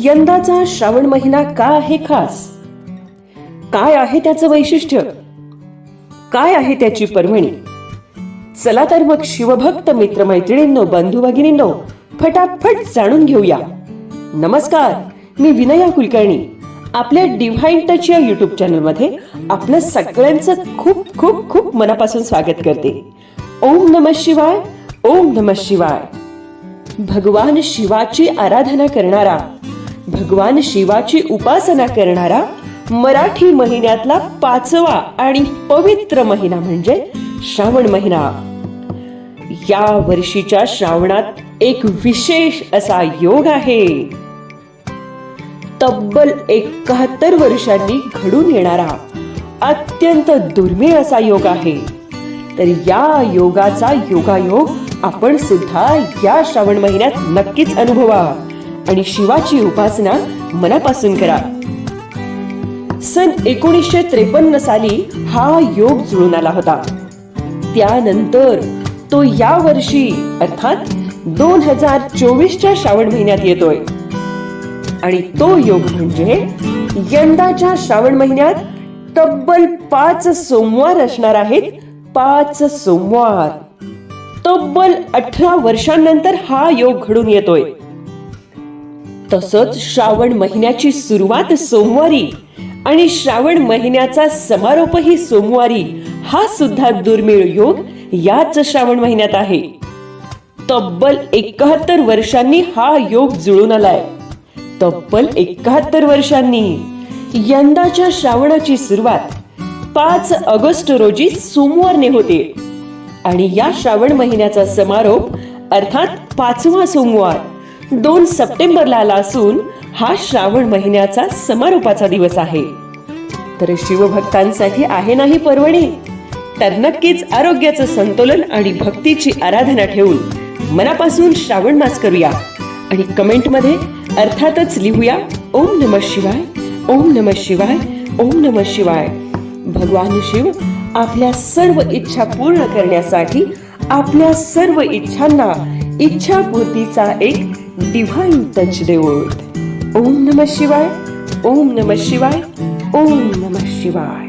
यंदाचा श्रावण महिना का आहे खास? काय आहे त्याचं वैशिष्ट्य? काय आहे त्याची पर्वणी? चला तर मग शिवभक्त मित्रमैत्रिणींनो बंधू भगिनींनो फटाफट जाणून घेऊया. नमस्कार मी विनया कुलकर्णी. आपल्या डिव्हाइन टच या युट्यूब चॅनलमध्ये आपलं सगळ्यांचं खूप खूप खूप मनापासून स्वागत करते. ओम नम शिवाय ओम नम शिवाय. भगवान शिवाची आराधना करणारा भगवान शिवाची उपासना करणारा मराठी महिन्यातला पाचवा आणि पवित्र महिना म्हणजे श्रावण महिना. या वर्षीच्या श्रावणात एक विशेष असा योग आहे. तब्बल एकाहत्तर वर्षांनी घडून येणारा अत्यंत दुर्मिळ असा योग आहे. तर या योगाचा योगायोग आपण सुद्धा या श्रावण महिन्यात नक्कीच अनुभवा. आणि शिवाची उपासना मनापासून करा. सन एकोणीसशे त्रेपन्न साली हा योग जुळून आला होता. त्यानंतर तो या वर्षी अर्थात दोन हजार चोवीसच्या श्रावण महिन्यात येतोय. आणि तो योग म्हणजे यंदाच्या श्रावण महिन्यात तब्बल पाच सोमवार असणार आहेत पाच सोमवार. तब्बल अठरा वर्षांनंतर हा योग घडून येतोय. तसंच श्रावण महिन्याची सुरुवात सोमवारी आणि श्रावण महिन्याचा समारोपही सोमवारी हा सुद्धा दुर्मिळ योग याच श्रावण महिन्यात आहे. तब्बल एकाहत्तर वर्षांनी हा योग जुळून आलाय. तब्बल एकाहत्तर वर्षांनी यंदाच्या श्रावणाची सुरुवात पाच ऑगस्ट रोजी सोमवारने होते. आणि या श्रावण महिन्याचा समारोप अर्थात पाचवा सोमवार दोन सप्टेंबरला आला असून हा श्रावण महिन्याचा समारोपाचा दिवस आहे. तर शिवभक्तांसाठी आहे नाही पर्वणी तर नक्कीच आरोग्याचं संतुलन आणि भक्तीची आराधना ठेवून मनापासून श्रावण मास करूया आणि कमेंटमध्ये अर्थातच लिहूया ओम नम शिवाय ओम नम शिवाय ओम नम शिवाय. भगवान शिव आपल्या सर्व इच्छा पूर्ण करण्यासाठी आपल्या सर्व इच्छांना इच्छापूर्तीचा एक डिव्हाइन टच देऊत ओम नम शिवाय ओम नम शिवाय ओम नम शिवाय.